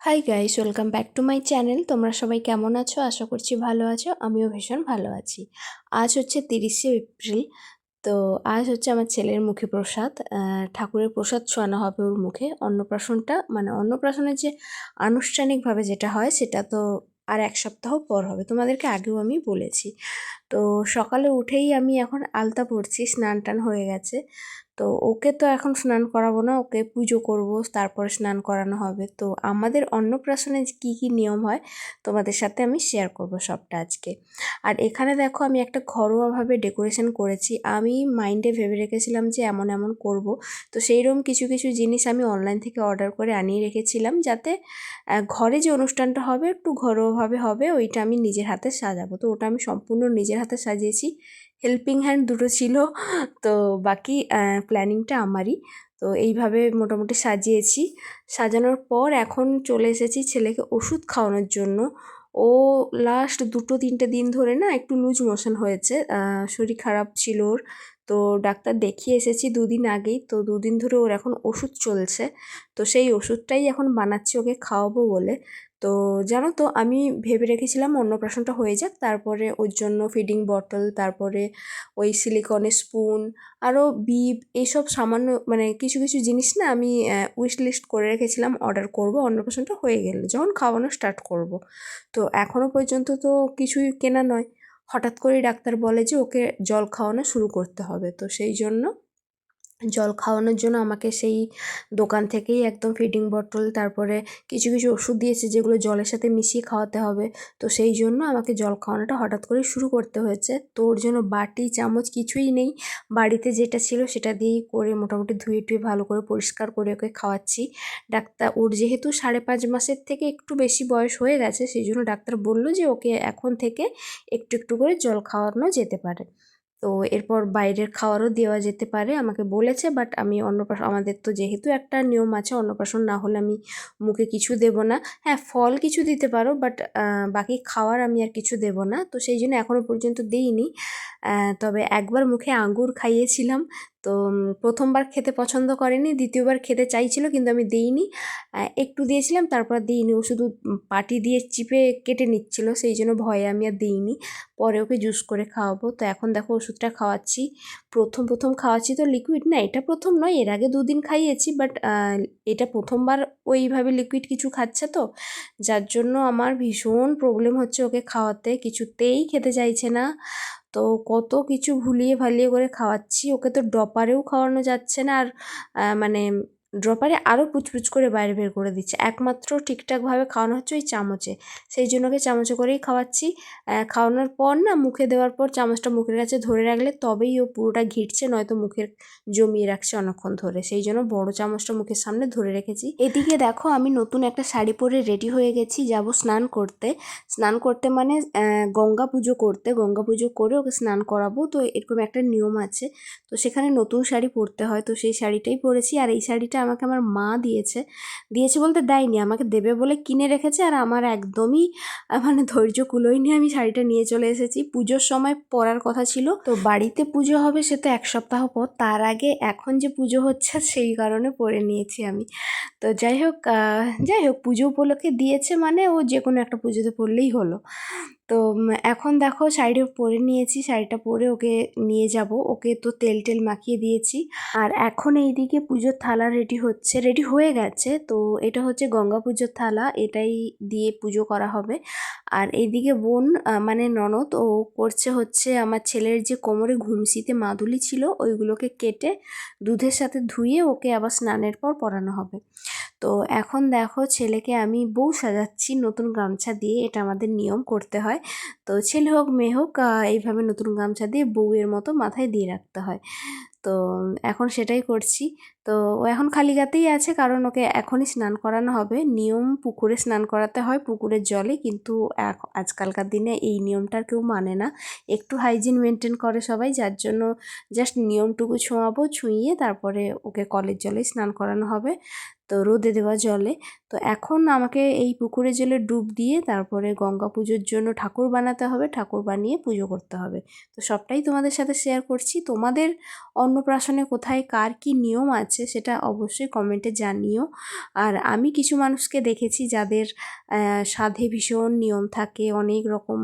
Hi guys welcome back to my channel তোমরা সবাই কেমন আছো? আশা করছি ভালো আছো। আমিও ভীষণ ভালো আছি। আজ হচ্ছে তিরিশে এপ্রিল। তো আজ হচ্ছে আমার ছেলের মুখে প্রসাদ। ঠাকুরের প্রসাদ ছোঁয়ানো হবে ওর মুখে। অন্নপ্রাশনটা মানে অন্নপ্রাশনের যে আনুষ্ঠানিকভাবে যেটা হয়, সেটা তো আর এক সপ্তাহ পর হবে। তোমাদেরকে আগেও আমি বলেছি। তো সকালে উঠেই আমি এখন আলতা পড়ছি স্নান টান হয়ে গেছে। তো ওকে তো এখন স্নান করাবো না, ওকে পুজো করব, তারপরে স্নান করানো হবে। তো আমাদের অন্নপ্রাশনে কী কী নিয়ম হয়, তোমাদের সাথে আমি শেয়ার করব সবটা আজকে। আর এখানে দেখো আমি একটা ঘরোয়াভাবে ডেকোরেশন করেছি। আমি মাইন্ডে ভেবে রেখেছিলাম যে এমন এমন করব। তো সেই রকম কিছু কিছু জিনিস আমি অনলাইন থেকে অর্ডার করে আনিয়ে রেখেছিলাম যাতে ঘরে যে অনুষ্ঠানটা হবে একটু ঘরোয়াভাবে হবে, ওইটা আমি নিজের হাতে সাজাবো। তো ওটা আমি সম্পূর্ণ নিজের হাতে সাজিয়েছি। হেল্পিং হ্যান্ড দুটো ছিল, তো বাকি প্ল্যানিংটা আমারই। তো এইভাবে মোটামুটি সাজিয়েছি। সাজানোর পর এখন চলে এসেছি ছেলেকে ওষুধ খাওয়ানোর জন্য। ও লাস্ট দুটো তিনটে দিন ধরে না একটু লুজ মোশন হয়েছে শরীর খারাপ ছিল ওর। তো ডাক্তার দেখিয়ে এসেছি দুদিন আগেই, তো দুদিন ধরে ওর এখন ওষুধ চলছে। তো সেই ওষুধটাই এখন বানাচ্ছি ওকে খাওয়াবো বলে। তো জানো তো, আমি ভেবে রেখেছিলাম অন্নপ্রাশনটা হয়ে যাক। তারপরে ওর জন্য ফিডিং বটল তারপরে ওই সিলিকনের স্পুন আরও বিপ এইসব সামান্য মানে কিছু কিছু জিনিস না আমি উইশ লিস্ট করে রেখেছিলাম অর্ডার করব অন্নপ্রাশনটা হয়ে গেলে, যখন খাওয়ানো স্টার্ট করব। তো এখনও পর্যন্ত তো কিছুই কেনা নয়। হঠাৎ করেই ডাক্তার বলে যে ওকে জল খাওয়ানো শুরু করতে হবে, তো সেই জন্য জল খাওয়ানোর জন্য আমাকে সেই দোকান থেকেই একদম ফিডিং বটল তারপরে কিছু কিছু ওষুধ দিয়েছে যেগুলো জলের সাথে মিশিয়ে খাওয়াতে হবে। তো সেই জন্য আমাকে জল খাওয়ানোটা হঠাৎ করে শুরু করতে হয়েছে। তো ওর জন্য বাটি, চামচ কিছুই নেই। বাড়িতে যেটা ছিল সেটা দিয়েই করে মোটামুটি ধুয়ে টুয়ে ভালো করে পরিষ্কার করে ওকে খাওয়াচ্ছি। ডাক্তার, ওর যেহেতু সাড়ে পাঁচ মাসের থেকে একটু বেশি বয়স হয়ে গেছে, সেই জন্য ডাক্তার বলল যে ওকে এখন থেকে একটু একটু করে জল খাওয়ানো যেতে পারে। তো এরপর বাইরের খাওয়ারও দেওয়া যেতে পারে, আমাকে বলেছে বাট আমি অন্নপ্রাশন আমাদের তো যেহেতু একটা নিয়ম আছে অন্নপ্রাশন না হলে আমি মুখে কিছু দেব না। হ্যাঁ ফল কিছু দিতে পারো বাট বাকি খাওয়ার আমি আর কিছু দেব না। তো সেই জন্য এখনও পর্যন্ত দিইনি। তবে একবার মুখে আঙ্গুর খাইয়েছিলাম, তো প্রথমবার খেতে পছন্দ করেনি, দ্বিতীয়বার খেতে চাইছিল, কিন্তু আমি দিইনি। একটু দিয়েছিলাম, তারপর দিইনি, ও শুধু পাটি দিয়ে চিপে কেটে নিচ্ছিল, সেই জন্য ভয়ে আমি আর দিইনি। পরে ওকে জুস করে খাওয়াবো। তো এখন দেখো ওষুধটা খাওয়াচ্ছি। প্রথম প্রথম খাওয়াচ্ছি তো লিকুইড না, এটা প্রথম নয়, এর আগে দুদিন খাইয়েছি বাট এটা প্রথমবার ওইভাবে লিকুইড কিছু খাচ্ছে তো, যার জন্য আমার ভীষণ প্রবলেম হচ্ছে ওকে খাওয়াতে, কিছুতেই খেতে চাইছে না। তো কত কিছু ভুলিয়ে ভালিয়ে করে খাওয়াচ্ছি, ওকে তো ডপারেও খাওয়ানো যাচ্ছে না আর মানে ড্রপারে আরও পুচপুচ করে বাইরে বের করে দিচ্ছে। একমাত্র ঠিকঠাকভাবে খাওয়ানো হচ্ছে ওই চামচে। সেই জন্য ওকে চামচে করেই খাওয়াচ্ছি। খাওয়ানোর পর না, মুখে দেওয়ার পর চামচটা মুখের কাছে ধরে রাখলে তবেই ও পুরোটা ঘিটছে নয়তো মুখের জমিয়ে রাখছে অনেকক্ষণ ধরে। সেই জন্য বড় চামচটা মুখের সামনে ধরে রেখেছি। এদিকে দেখো, আমি নতুন একটা শাড়ি পরে রেডি হয়ে গেছি। যাব স্নান করতে। স্নান করতে মানে গঙ্গা পুজো করতে। গঙ্গা পুজো করে ওকে স্নান করাবো। তো এরকম একটা নিয়ম আছে। তো সেখানে নতুন শাড়ি পরতে হয়। তো সেই শাড়িটাই পরেছি। আর এই শাড়িটা আমাকে আমার মা দিয়েছে। দিয়েছে বলতে দেয়নি, আমাকে দেবে বলে কিনে রেখেছে আর আমার একদমই মানে ধৈর্য কুলোই নিয়ে আমি শাড়িটা নিয়ে চলে এসেছি। পুজোর সময় পরার কথা ছিল। তো বাড়িতে পুজো হবে সে তো এক সপ্তাহ পর, তার আগে এখন যে পুজো হচ্ছে সেই কারণে পরে নিয়েছি আমি। তো যাই হোক যাই হোক, পুজো উপলক্ষে দিয়েছে মানে ও যে কোনো একটা পুজোতে পরলেই হলো। তো এখন দেখো শাড়িটা পরে নিয়েছি, শাড়িটা পরে ওকে নিয়ে যাব। ওকে তো তেল টেল মাখিয়ে দিয়েছি। আর এখন এইদিকে পুজোর থালা রেডি হচ্ছে রেডি হয়ে গেছে। তো এটা হচ্ছে গঙ্গা পুজোর থালা, এটাই দিয়ে পুজো করা হবে। আর এইদিকে বোন মানে ননদ, ও করছে হচ্ছে আমার ছেলের যে কোমরে ঘুমসিতে মাদুলি ছিল, ওইগুলোকে কেটে দুধের সাথে ধুয়ে ওকে আবার স্নানের পর পরানো হবে। তো এখন দেখো ছেলেকে আমি বউ সাজাচ্ছি নতুন গামছা দিয়ে, এটা আমাদের নিয়ম করতে হয়। তো ছেলে হোক, মেয়ে হোক এইভাবে নতুন গামছা দিয়ে বউয়ের মতো মাথায় দিয়ে রাখতে হয়। তো এখন সেটাই করছি। তো ও এখন খালি গাতেই আছে, কারণ ওকে এখনই স্নান করানো হবে। নিয়ম, পুকুরে স্নান করাতে হয় পুকুরের জলে, কিন্তু আজকালকার দিনে এই নিয়মটা আর কেউ মানে না। একটু হাইজিন মেনটেন করে সবাই, যার জন্য জাস্ট নিয়মটুকু ছোঁয়াবো, ছুঁইয়ে তারপরে ওকে কলের জলে স্নান করানো হবে। তো রোদে দেওয়া জলে। তো এখন আমাকে এই পুকুরে জলে ডুব দিয়ে তারপরে গঙ্গা পুজোর জন্য ঠাকুর বানাতে হবে, ঠাকুর বানিয়ে পুজো করতে হবে। তো সবটাই তোমাদের সাথে শেয়ার করছি। তোমাদের অন্নপ্রাশনে কোথায় কার কি নিয়ম আছে সেটা অবশ্যই কমেন্টে জানিও। আর আমি কিছু মানুষকে দেখেছি যাদের সাধে ভীষণ নিয়ম থাকে, অনেক রকম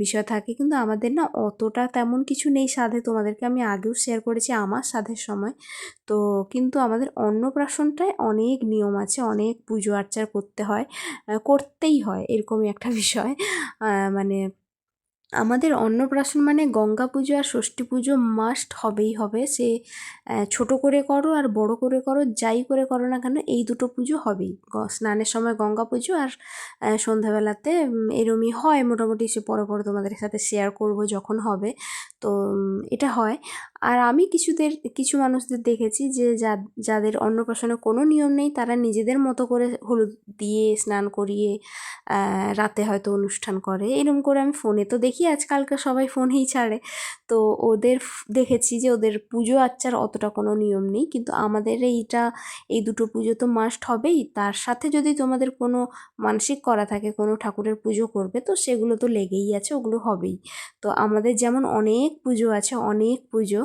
বিষয় থাকে। কিন্তু আমাদের না অতটা তেমন কিছু নেই সাধে। তোমাদেরকে আমি আগেও শেয়ার করেছি আমার সাধের সময়। তো কিন্তু আমাদের অন্নপ্রাশনটায় অনেক নিয়ম আছে, অনেক পুজো আর্চার করতে হয় করতেই হয়, এরকমই একটা বিষয়। মানে আমাদের অন্নপ্রাশন মানে গঙ্গা পুজো আর ষষ্ঠী পুজো মাস্ট হবেই হবে। সে ছোট করে করো আর বড় করে করো, যাই করে করো না কেন, এই দুটো পুজো হবেই। স্নানের সময় গঙ্গা পুজো আর সন্ধ্যাবেলাতে এরমই হয়। মোটামুটি সে পরে পরে তোমাদের সাথে শেয়ার করব যখন হবে। তো এটা হয়। আর আমি কিছুদের, কিছু মানুষদের দেখেছি যে যাদের অন্নপ্রাশনে কোনো নিয়ম নেই, তারা নিজেদের মতো করে হলুদ দিয়ে স্নান করিয়ে রাতে হয়তো অনুষ্ঠান করে। এরম করে আমি ফোনে তো দেখি, আজকালকার সবাই ফোনেই ছাড়ে। তো ওদের দেখেছি যে ওদের পুজো আচ্চার অতটা কোনো নিয়ম নেই, কিন্তু আমাদের এইটা, এই দুটো পুজো তো মাস্ট হবেই। তার সাথে যদি তোমাদের কোনো মানসিক করা থাকে, কোনো ঠাকুরের পুজো করবে, তো সেগুলো তো লেগেই আছে, ওগুলো হবেই। তো আমাদের যেমন অনেক পুজো আছে, অনেক পুজো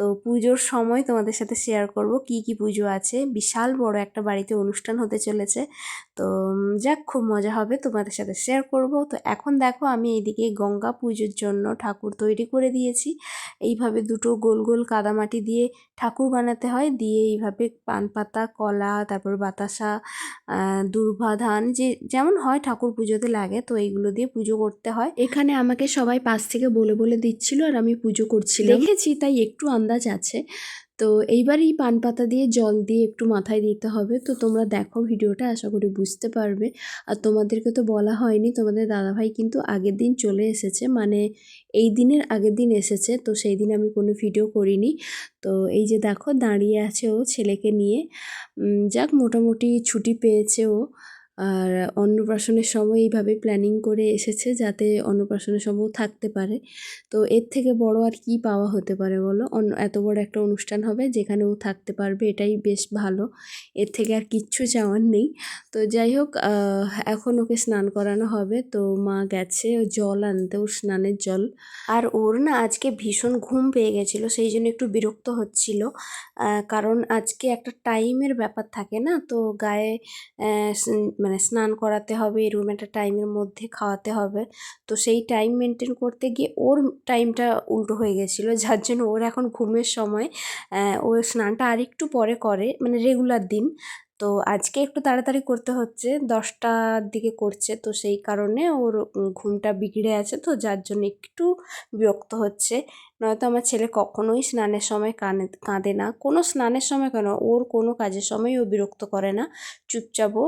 তো পুজোর সময় তোমাদের সাথে শেয়ার করব কি কি পুজো আছে। বিশাল বড় একটা বাড়িতে অনুষ্ঠান হতে চলেছে। তো যাক খুব মজা হবে তোমাদের সাথে শেয়ার করব। তো এখন দেখো আমি এইদিকে গঙ্গা পুজোর জন্য ঠাকুর তৈরি করে দিয়েছি। এইভাবে দুটো গোল গোল কাদামাটি দিয়ে ঠাকুর বানাতে হয়। দিয়ে এইভাবে পান পাতা কলা তারপর বাতাসা দুর্ভা ধান যে যেমন হয় ঠাকুর পুজোতে লাগে তো এইগুলো দিয়ে পুজো করতে হয়। এখানে আমাকে সবাই পাশ থেকে বলে বলে দিচ্ছিল আর আমি পুজো করছিলাম। দেখেছি তাই একটু আন্দাজ আছে। তো এইবার এই পান পাতা দিয়ে জল দিয়ে একটু মাথায় দিতে হবে। তো তোমরা দেখো ভিডিওটা, আশা করি বুঝতে পারবে। আর তোমাদেরকে তো বলা হয়নি, তোমাদের দাদাভাই কিন্তু আগের দিন চলে এসেছে। মানে এই দিনের আগের দিন এসেছে, তো সেই দিন আমি কোনো ভিডিও করিনি। তো এই যে দেখো, দাঁড়িয়ে আছে ও ছেলেকে নিয়ে। যাক, মোটামুটি ছুটি পেয়েছে ও। আর অন্নপ্রাশনের সময় এইভাবে প্ল্যানিং করে এসেছে যাতে অন্নপ্রাশনের সময়ও থাকতে পারে। তো এর থেকে বড় আর কি পাওয়া হতে পারে বলো? অন্য এত বড় একটা অনুষ্ঠান হবে যেখানে ও থাকতে পারবে, এটাই বেশ ভালো। এর থেকে আর কিচ্ছু চাওয়ার নেই। তো যাই হোক এখন ওকে স্নান করানো হবে। তো মা গেছে জল আনতে, ওর স্নানের জল। আর ওর না আজকে ভীষণ ঘুম পেয়ে গেছিল, সেই জন্য একটু বিরক্ত হচ্ছিল। কারণ আজকে একটা টাইমের ব্যাপার থাকে না, তো গায়ে মানে স্নান করাতে হবে এরকম একটা টাইমের মধ্যে খাওয়াতে হবে। তো সেই টাইম মেনটেন করতে গিয়ে ওর টাইমটা উল্টো হয়ে গেছিল, যার জন্য ওর এখন ঘুমের সময় ও স্নানটা আরেকটু পরে করে মানে রেগুলার দিন। তো আজকে একটু তাড়াতাড়ি করতে হচ্ছে, দশটার দিকে করছে, তো সেই কারণে ওর ঘুমটা বিগড়ে আছে, তো যার জন্য একটু বিরক্ত হচ্ছে। নয়তো আমার ছেলে কখনোই স্নানের সময় কানে, কাঁদে না। কোনো স্নানের সময় কেন? ওর কোনো কাজের সময় ও বিরক্ত করে না। চুপচাপ ও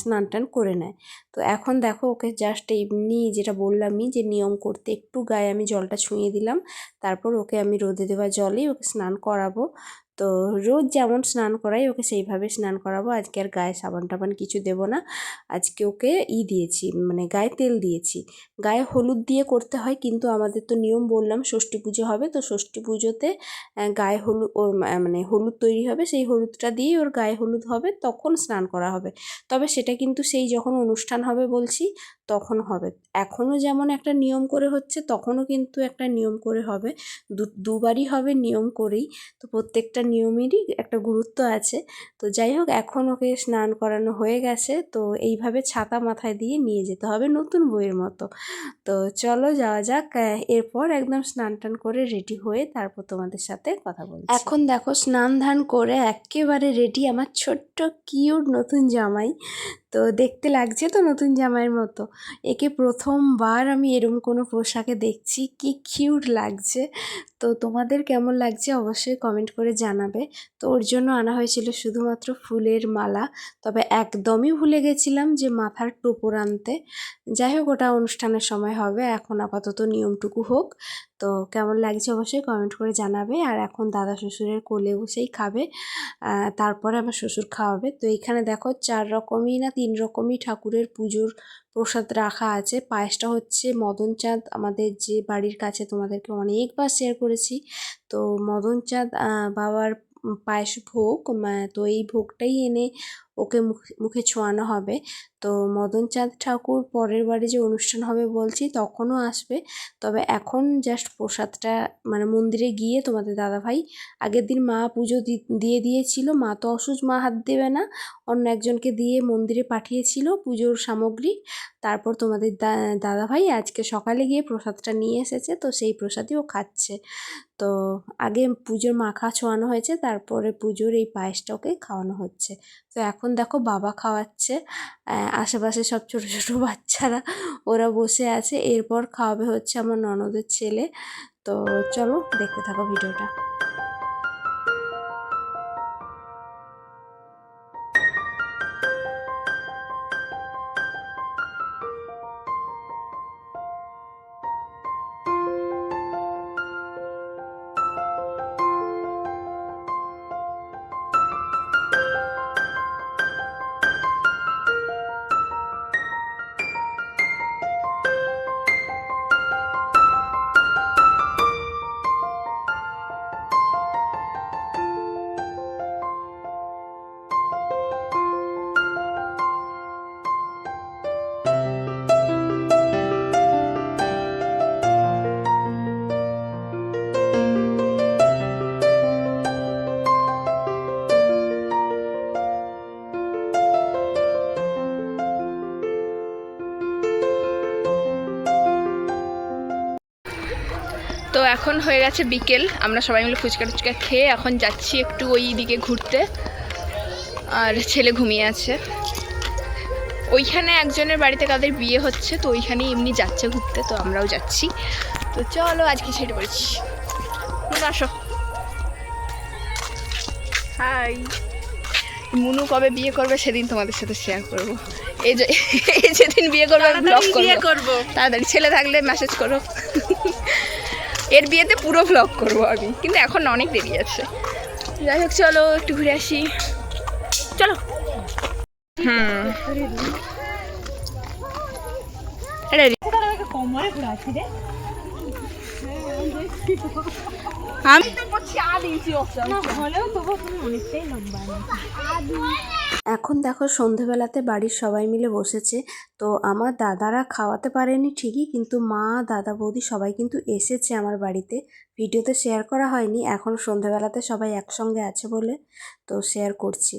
স্নান টান করে নেয়। তো এখন দেখো ওকে জাস্ট এমনি যেটা বললামই যে নিয়ম করতে একটু গায়ে আমি জলটা ছুঁয়ে দিলাম। তারপর ওকে আমি রোদে দেওয়া জলেই ওকে স্নান করাবো। তো রোজ যেমন স্নান করাই, ওকে সেইভাবে স্নান করাবো। আজকে আর গায়ে সাবান টাবান কিছু দেবো না। আজকে ওকে ই দিয়েছি মানে গায়ে তেল দিয়েছি। গায়ে হলুদ দিয়ে করতে হয়, কিন্তু আমাদের তো নিয়ম বললাম ষষ্ঠী পুজো হবে, তো ষষ্ঠী পুজোতে গায়ে হলুদ মানে হলুদ তৈরি হবে, সেই হলুদটা দিয়েই ওর গায়ে হলুদ হবে, তখন স্নান করা হবে। তবে সেটা কিন্তু সেই যখন অনুষ্ঠান হবে বলছি, তখন হবে। এখনও যেমন একটা নিয়ম করে হচ্ছে, তখনও কিন্তু একটা নিয়ম করে হবে। দুবারই হবে নিয়ম করেই। তো প্রত্যেকটা নিয়মেরই একটা গুরুত্ব আছে। তো যাই হোক, এখন ওকে স্নান করানো হয়ে গেছে, তো এইভাবে ছাতা মাথায় দিয়ে নিয়ে যেতে হবে নতুন বইয়ের মতো। তো চলো যাওয়া যাক এরপর একদম স্নান টান করে রেডি হয়ে তারপর তোমাদের সাথে কথা বলছি। এখন দেখো, স্নান ধান করে একেবারে রেডি আমার ছোট্ট কিউট নতুন জামাই। তো দেখতে লাগছে তো নতুন জামাইয়ের মতো। একে প্রথমবার আমি এরম কোনো পোশাকে দেখছি, কি কিউট লাগছে। তো তোমাদের কেমন লাগছে অবশ্যই কমেন্ট করে জানাবে। তো ওর জন্য আনা হয়েছিল শুধুমাত্র ফুলের মালা। তবে একদমই ভুলে গেছিলাম যে মাথার টোপর আনতে। যাই হোক, ওটা অনুষ্ঠানের সময় হবে। এখন আপাতত নিয়মটুকু হোক। তো কেমন লাগছে অবশ্যই কমেন্ট করে জানাবে। আর এখন দাদা শ্বশুরের কোলে বসেই খাবে তারপরে আমার শ্বশুর খাওয়াবে। তো এখানে দেখো চার রকমই না তিন রকমই ঠাকুরের পুজোর প্রসাদ রাখা আছে। পায়েসটা হচ্ছে মদন চাঁদ আমাদের যে বাড়ির কাছে তোমাদেরকে অনেকবার শেয়ার করেছি। তো মদন চাঁদ বাবার পায়েস ভোগ তো এই ভোগটাই এনে ওকে মুখে মুখে ছোঁয়ানো হবে। তো মদন চাঁদ ঠাকুর পরের বারে যে অনুষ্ঠান হবে বলছি, তখনও আসবে। তবে এখন জাস্ট প্রসাদটা মানে মন্দিরে গিয়ে তোমাদের দাদাভাই, আগের দিন মা পুজো দিয়ে দিয়েছিল। মা তো অসুচ, মা হাত দেবে না। অন্য একজনকে দিয়ে মন্দিরে পাঠিয়েছিল পুজোর সামগ্রী। তারপর তোমাদের দাদাভাই আজকে সকালে গিয়ে প্রসাদটা নিয়ে এসেছে, তো সেই প্রসাদই ও খাচ্ছে। তো আগে পুজোর মাখা ছোঁয়ানো হয়েছে, তারপরে পুজোর এই পায়েসটা ওকে খাওয়ানো হচ্ছে। তো এখন দেখো বাবা খাওয়াচ্ছে আশেপাশে সব ছোট ছোট বাচ্চারা ওরা বসে আছে। এরপর খাওয়াবে হচ্ছে আমার ননদের ছেলে। তো চলো দেখতে থাকো ভিডিওটা। এখন হয়ে গেছে বিকেল। আমরা সবাই মিলে ফুচকা টুচকা খেয়ে এখন যাচ্ছি একটু ওই দিকে ঘুরতে। আর ছেলে ঘুমিয়ে আছে। ওইখানে একজনের বাড়িতে কাদের বিয়ে হচ্ছে তো ওইখানেই এমনি যাচ্ছে ঘুরতে তো আমরাও যাচ্ছি। তো চলো আজকে ছেড়ে পড়েছি মুনু আসো। হাই। মুনু কবে বিয়ে করবে সেদিন তোমাদের সাথে শেয়ার করব। এই যে এই যেদিন বিয়ে করবে ব্লগ করব। তাড়াতাড়ি ছেলে থাকলে মেসেজ করো। এর বিয়েতে পুরো ভ্লগ করব আমি, কিন্তু এখন অনেক দেরি আছে। যাই হোক, চলো একটু ঘুরে আসি। চলো। হুম। রেডি আমি? তো বলছি আ দিয়েছি এখন দেখো সন্ধেবেলাতে বাড়ির সবাই মিলে বসেছে তো আমার দাদারা খাওয়াতে পারেনি ঠিকই কিন্তু মা দাদা বৌদি সবাই কিন্তু এসেছে আমার বাড়িতে। ভিডিওতে শেয়ার করা হয়নি এখন সন্ধেবেলাতে সবাই একসঙ্গে আছে বলে তো শেয়ার করছি।